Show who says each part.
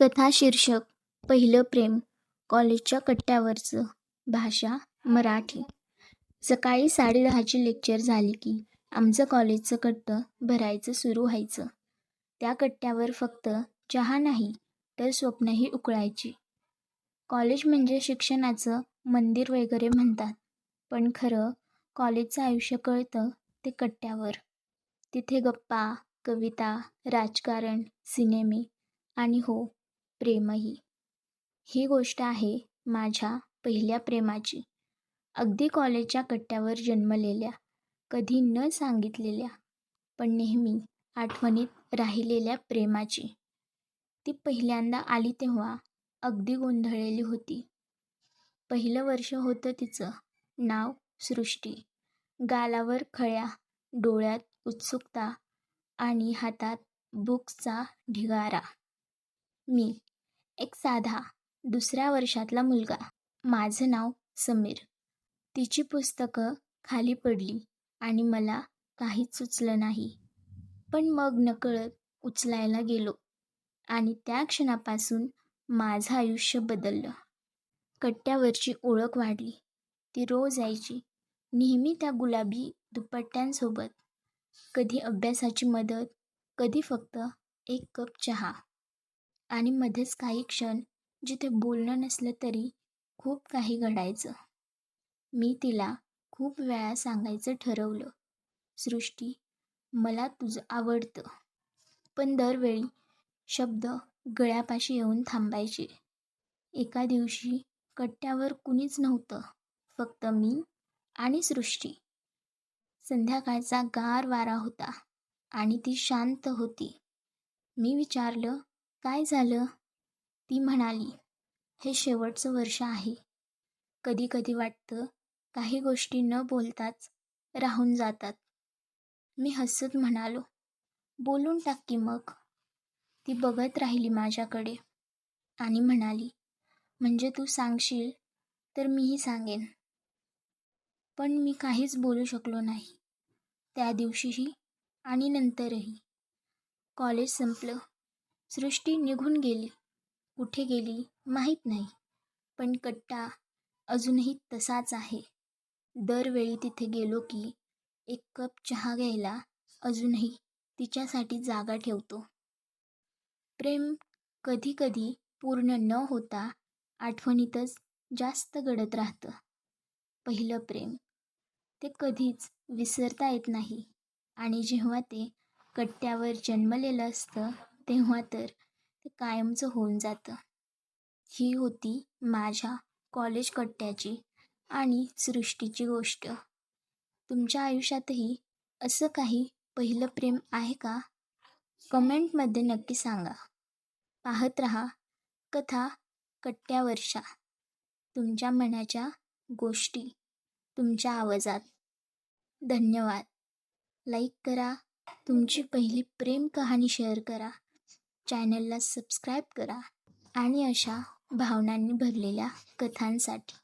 Speaker 1: कथा शीर्षक पहिलं प्रेम कॉलेजच्या कट्ट्यावरचं भाषा मराठी. सकाळी साडेदहाची लेक्चर झाली की आमचं कॉलेजचं कट्टं भरायचं सुरू व्हायचं. त्या कट्ट्यावर फक्त चहा नाही तर स्वप्नही उकळायची. कॉलेज म्हणजे शिक्षणाचं मंदिर वगैरे म्हणतात पण खरं कॉलेजचं आयुष्य कळतं ते कट्ट्यावर. तिथे गप्पा कविता राजकारण सिनेमे आणि हो प्रेमही. ही गोष्ट आहे माझ्या पहिल्या प्रेमाची. अगदी कॉलेजच्या कट्ट्यावर जन्मलेल्या कधी न सांगितलेल्या पण नेहमी आठवणीत राहिलेल्या प्रेमाची. ती पहिल्यांदा आली तेव्हा अगदी गोंधळलेली होती. पहिलं वर्ष होतं तिचं नाव सृष्टी. गालावर खळ्या डोळ्यात उत्सुकता आणि हातात बुक्सचा ढिगारा. मी एक साधा दुसऱ्या वर्षातला मुलगा. माझं नाव समीर. तिची पुस्तकं खाली पडली आणि मला काहीच सुचलं नाही. पण मग नकळत उचलायला गेलो आणि त्या क्षणापासून माझं आयुष्य बदललं. कट्ट्यावरची ओळख वाढली. ती रोज यायची. नेहमी त्या गुलाबी दुपट्ट्यांसोबत. कधी अभ्यासाची मदत कधी फक्त एक कप चहा. आणि मध्येच काही क्षण जिथे बोलणं नसलं तरी खूप काही घडायचं. मी तिला खूप वेळा सांगायचं ठरवलं. सृष्टी मला तुझं आवडतं. पण दरवेळी शब्द गळ्यापाशी येऊन थांबायचे. एका दिवशी कट्ट्यावर कुणीच नव्हतं. फक्त मी आणि सृष्टी. संध्याकाळचा गार वारा होता आणि ती शांत होती. मी विचारलं काय झालं? ती म्हणाली हे शेवटचं वर्ष आहे. कधी कधी वाटतं काही गोष्टी न बोलताच राहून जातात. मी हसत म्हणालो बोलून टाक की मग. ती बघत राहिली माझ्याकडे आणि म्हणाली म्हणजे तू सांगशील तर मीही सांगेन. पण मी काहीच बोलू शकलो नाही. त्या दिवशीही आणि नंतरही. कॉलेज संपलं. सृष्टी निघून गेली. कुठे गेली माहीत नाही. पण कट्टा अजूनही तसाच आहे. दरवेळी तिथे गेलो की एक कप चहा घ्यायला अजूनही तिच्यासाठी जागा ठेवतो. प्रेम कधी कधी पूर्ण न होता आठवणीतच जास्त गडत राहतं. पहिलं प्रेम. ते कधीच विसरता येत नाही. आणि जेव्हा ते कट्ट्यावर जन्मलेलं असतं तेव्हा तर ते कायमचं होऊन जातं. ही होती माझ्या कॉलेज कट्ट्याची आणि सृष्टीची गोष्ट. तुमच्या आयुष्यातही असं काही पहिलं प्रेम आहे का? कमेंटमध्ये नक्की सांगा. पाहत रहा कथा कट्ट्यावरच्या तुमच्या मनाच्या गोष्टी तुमच्या आवाजात. धन्यवाद. लाईक करा. तुमची पहिली प्रेम कहाणी शेअर करा. चॅनलला सबस्क्राईब करा आणि अशा भावनांनी भरलेल्या कथांसाठी